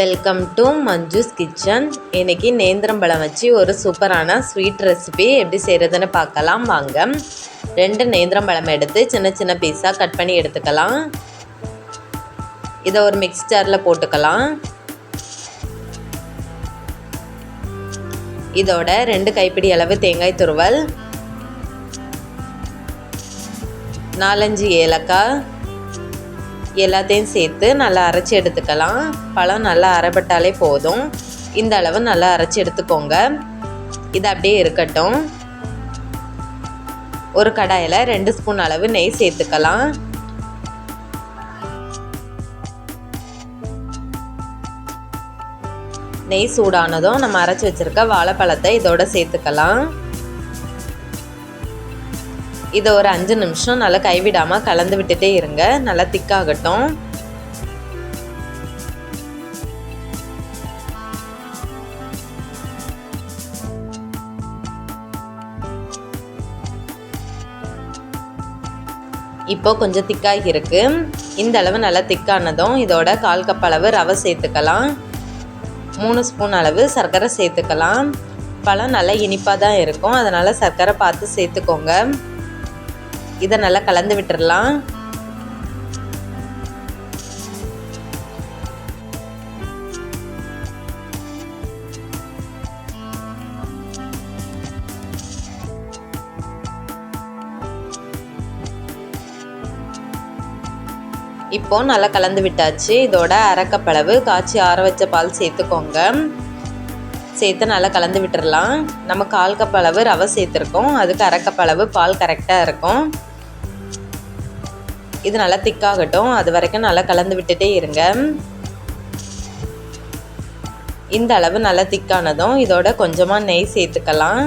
Welcome to Manju's kitchen இன்றைக்கி நேந்திரம்பழம் வச்சு ஒரு சூப்பரான ஸ்வீட் ரெசிபி எப்படி செய்கிறதுன்னு பார்க்கலாம் வாங்க. ரெண்டு நேந்திரம்பழம் எடுத்து சின்ன சின்ன பீஸாக கட் பண்ணி எடுத்துக்கலாம். இதை ஒரு மிக்ஸ்டரில் போட்டுக்கலாம். இதோட ரெண்டு கைப்பிடி அளவு தேங்காய் துருவல். நாலஞ்சு ஏலக்காய். எல்லாத்தையும் சேர்த்து நல்லா அரைச்சி எடுத்துக்கலாம். பழம் நல்லா அரைப்பட்டாலே போதும். இந்த அளவு நல்லா அரைச்சி எடுத்துக்கோங்க. இது அப்படியே இருக்கட்டும். ஒரு கடாயில் ரெண்டு ஸ்பூன் அளவு நெய் சேர்த்துக்கலாம். நெய் சூடானதும் நம்ம அரைச்சி வச்சிருக்க வாழைப்பழத்தை இதோட சேர்த்துக்கலாம். இதை ஒரு அஞ்சு நிமிஷம் நல்லா கைவிடாமல் கலந்து விட்டுட்டே இருங்க. நல்லா திக்காகட்டும். இப்போ கொஞ்சம் திக்காகி இருக்கு. இந்த அளவு நல்லா திக்கானதும் இதோட கால் கப் அளவு ரவை சேர்த்துக்கலாம். மூணு ஸ்பூன் அளவு சர்க்கரை சேர்த்துக்கலாம். பழம் நல்லா இனிப்பாக தான் இருக்கும். அதனால் சர்க்கரை பார்த்து சேர்த்துக்கோங்க. இதை நல்லா கலந்து விட்டுடலாம் இப்போ நல்லா கலந்து விட்டாச்சு. இதோட அரைக்கப்பளவு காய்ச்சி ஆற வச்ச பால் சேர்த்துக்கோங்க. சேர்த்து நல்லா கலந்து விட்டுடலாம் நம்ம கால் கப் அளவு ரவை சேர்த்துருக்கோம். அதுக்கு அரைக்கப்பளவு பால் கரெக்டாக இருக்கும். இது நல்லா திக்காகட்டும். அது வரைக்கும் நல்லா கலந்து விட்டுட்டே இருங்க. இந்த அளவு நல்லா திக்கானதும் இதோட கொஞ்சமாக நெய் சேர்த்துக்கலாம்.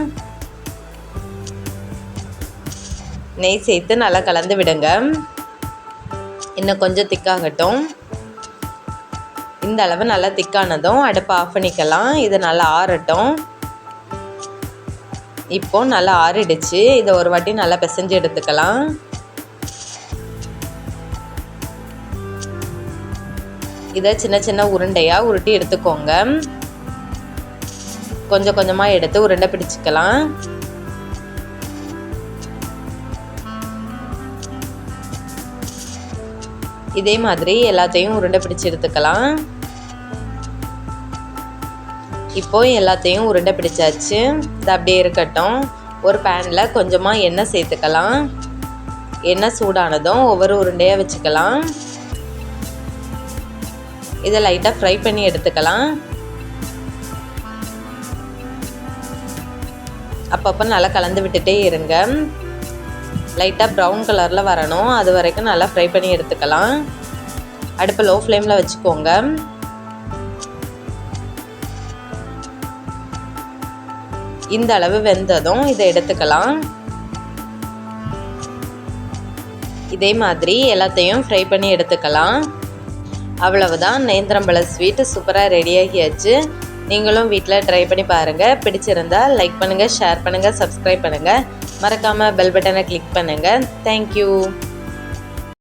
நெய் சேர்த்து நல்லா கலந்து விடுங்க. இன்னும் கொஞ்சம் திக்காகட்டும். இந்த அளவு நல்லா திக்கானதும் அடுப்பை ஆஃப் பண்ணிக்கலாம். இது நல்லா ஆறட்டும். இப்போ நல்லா ஆறிடுச்சு. இதை ஒரு வாட்டி நல்லா பிசைஞ்சு எடுத்துக்கலாம். இதை சின்ன சின்ன உருண்டையாக உருட்டி எடுத்துக்கோங்க. கொஞ்சம் கொஞ்சமாக எடுத்து உருண்டை பிடிச்சிக்கலாம். இதே மாதிரி எல்லாத்தையும் உருண்டை பிடிச்சி எடுத்துக்கலாம். இப்போ எல்லாத்தையும் உருண்டை பிடிச்சாச்சு. இது அப்படியே இருக்கட்டும். ஒரு பேனில் கொஞ்சமாக எண்ணெய் சேர்த்துக்கலாம். எண்ணெய் சூடானதும் ஒவ்வொரு உருண்டையாக வச்சுக்கலாம். இதை லைட்டாக ஃப்ரை பண்ணி எடுத்துக்கலாம். அப்பப்போ நல்லா கலந்து விட்டுட்டே இருங்க. லைட்டாக ப்ரௌன் கலரில் வரணும். அது வரைக்கும் நல்லா ஃப்ரை பண்ணி எடுத்துக்கலாம். அடுப்பை லோ ஃப்ளேமில் வச்சுக்கோங்க. இந்த அளவு வெந்ததும் இதை எடுத்துக்கலாம். இதே மாதிரி எல்லாத்தையும் ஃப்ரை பண்ணி எடுத்துக்கலாம். அவ்வளவுதான். நேந்திரம்பழ ஸ்வீட்டு சூப்பராக ரெடியாகியாச்சு நீங்களும் வீட்டில் ட்ரை பண்ணி பாருங்கள் பிடிச்சிருந்தா லைக் பண்ணுங்கள் ஷேர் பண்ணுங்கள் சப்ஸ்கிரைப் பண்ணுங்கள் மறக்காமல் பெல் பட்டனை கிளிக் பண்ணுங்கள் தேங்க்யூ